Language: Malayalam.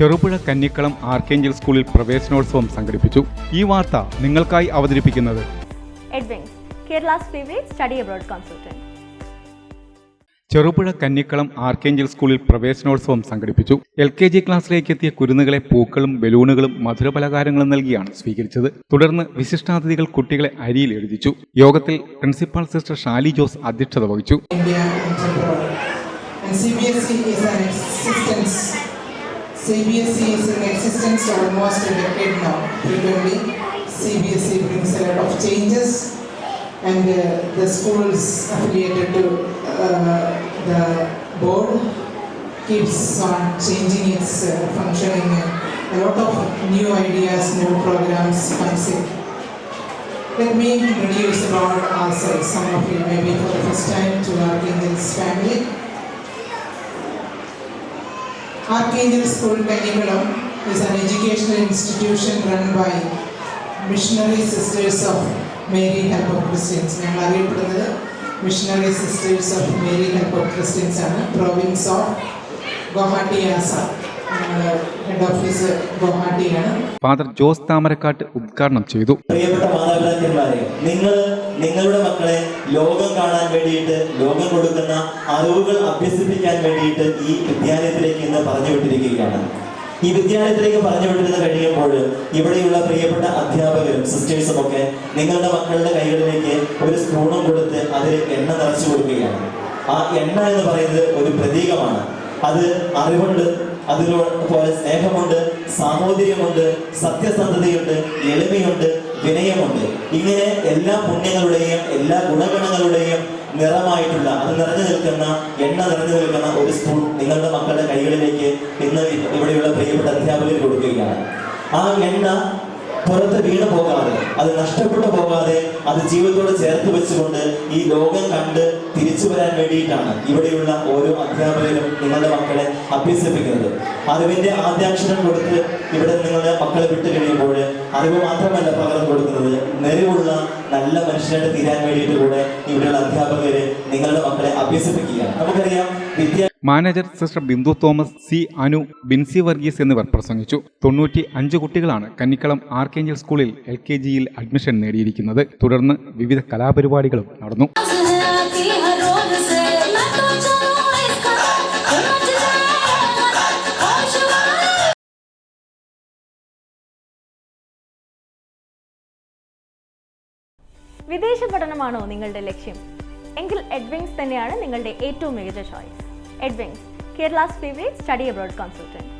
ചെറുപുഴ കന്നിക്കളം ആർക്കേഞ്ചൽ സ്കൂളിൽ പ്രവേശനോത്സവം സംഘടിപ്പിച്ചു ഈ വാർത്ത നിങ്ങൾക്കായി അവതരിപ്പിക്കുന്നത് Edwings, Kerala's favorite study abroad consultant. Cherupuzha Kannikkalam archangel സ്കൂളിൽ പ്രവേശനോത്സവം സംഘടിപ്പിച്ചു എൽ കെ ജി ക്ലാസ്സിലേക്ക് എത്തിയ കുരുന്നുകളെ പൂക്കളും ബലൂണുകളും മധുരപലഹാരങ്ങളും നൽകിയാണ് സ്വീകരിച്ചത് തുടർന്ന് വിശിഷ്ടാതിഥികൾ കുട്ടികളെ അരിയിൽ എഴുതിച്ചു യോഗത്തിൽ പ്രിൻസിപ്പാൾ സിസ്റ്റർ ഷാലി ജോസ് അധ്യക്ഷത വഹിച്ചു CBSE is in existence almost a decade now. Frequently, CBSE brings a lot of changes, and uh, the schools affiliated to uh, the board keeps on changing its uh, functioning. A lot of new ideas, new programs comes in. Let me introduce about ourselves. Some of you may be for the first time to Archangel's family. Archangel School Kanikalam is an educational institution run by Missionary Sisters of Mary Help of Christians. ഞങ്ങൾ അറിയപ്പെടുന്നത് missionary sisters of Mary help of Christians ആണ് province of Guwahati Assam head office ഗുവാഹട്ടിയാണ്. Father Jose Thamarakkad ഉദ്ഘാടനം ചെയ്തു. പ്രിയപ്പെട്ട മാതാപിതാക്കന്മാരെ നിങ്ങൾ നിങ്ങളുടെ മക്കളെ ലോകം കാണാൻ വേണ്ടിയിട്ട് ലോകം കൊടുക്കുന്ന അറിവുകൾ അഭ്യസിപ്പിക്കാൻ വേണ്ടിയിട്ട് ഈ വിദ്യാലയത്തിലേക്ക് ഇന്ന് പറഞ്ഞു വിട്ടിരിക്കുകയാണ് ഈ വിദ്യാലയത്തിലേക്ക് പറഞ്ഞു വിട്ടിരുന്ന് കഴിയുമ്പോൾ ഇവിടെയുള്ള പ്രിയപ്പെട്ട അധ്യാപകരും സിസ്റ്റേഴ്സും ഒക്കെ നിങ്ങളുടെ മക്കളുടെ കൈകളിലേക്ക് ഒരു സ്പൂണും കൊടുത്ത് അതിൽ എണ്ണ നിറച്ചു കൊടുക്കുകയാണ്. ആ എണ്ണ എന്ന് പറയുന്നത് ഒരു പ്രതീകമാണ്. അത് അറിവുണ്ട് അതുപോലെ സ്നേഹമുണ്ട് സാഹോദര്യമുണ്ട് സത്യസന്ധതയുണ്ട് എളിമയുണ്ട് വിനയമുണ്ട്. ഇങ്ങനെ എല്ലാ പുണ്യങ്ങളുടെയും എല്ലാ ഗുണഗണങ്ങളുടെയും നിറമായിട്ടുള്ള അത് നിറഞ്ഞു നിൽക്കുന്ന എണ്ണ നിറഞ്ഞു നിൽക്കുന്ന ഒരു സ്പൂൺ നിങ്ങളുടെ മക്കളുടെ കൈകളിലേക്ക് ഇന്ന് ഇവിടെയുള്ള പ്രിയപ്പെട്ട അധ്യാപകർ കൊടുക്കുകയാണ്. ആ എണ്ണ പുറത്ത് വീണു പോകാതെ അത് നഷ്ടപ്പെട്ടു അത് ജീവിതത്തോട് ചേർത്ത് വെച്ചുകൊണ്ട് ഈ ലോകം കണ്ട് തിരിച്ചു വരാൻ വേണ്ടിയിട്ടാണ് ഇവിടെയുള്ള ഓരോ അധ്യാപകരും നിങ്ങളുടെ മക്കളെ അഭ്യസിപ്പിക്കുന്നത്. അറിവിന്റെ ആദ്യാക്ഷരം കൊടുത്ത് ഇവിടെ നിങ്ങളുടെ മക്കളെ വിട്ടു കഴിയുമ്പോൾ അറിവ് മാത്രമല്ല പകരം കൊടുക്കുന്നത് നിലവുള്ള നല്ല മനുഷ്യരായിട്ട് തീരാൻ വേണ്ടിയിട്ട് കൂടെ ഇവിടെയുള്ള അധ്യാപകര് നിങ്ങളുടെ മക്കളെ അഭ്യസിപ്പിക്കുക നമുക്കറിയാം വിദ്യ manager sister Bindu Thomas C Anu Binsy Varghese എന്നിവർ പ്രസംഗിച്ചു. തൊണ്ണൂറ്റി അഞ്ച് കുട്ടികളാണ് കന്നിക്കളം ആർക്കേഞ്ചൽ സ്കൂളിൽ എൽ കെ ജിയിൽ അഡ്മിഷൻ നേടിയിരിക്കുന്നത്. തുടർന്ന് വിവിധ കലാപരിപാടികളും നടന്നു. വിദേശ പഠനമാണോ നിങ്ങളുടെ ലക്ഷ്യം? എങ്കിൽ എഡ്വിങ്സ് തന്നെയാണ് നിങ്ങളുടെ ഏറ്റവും മികച്ച choice Ed Wings, Kerala's favorite study abroad consultant.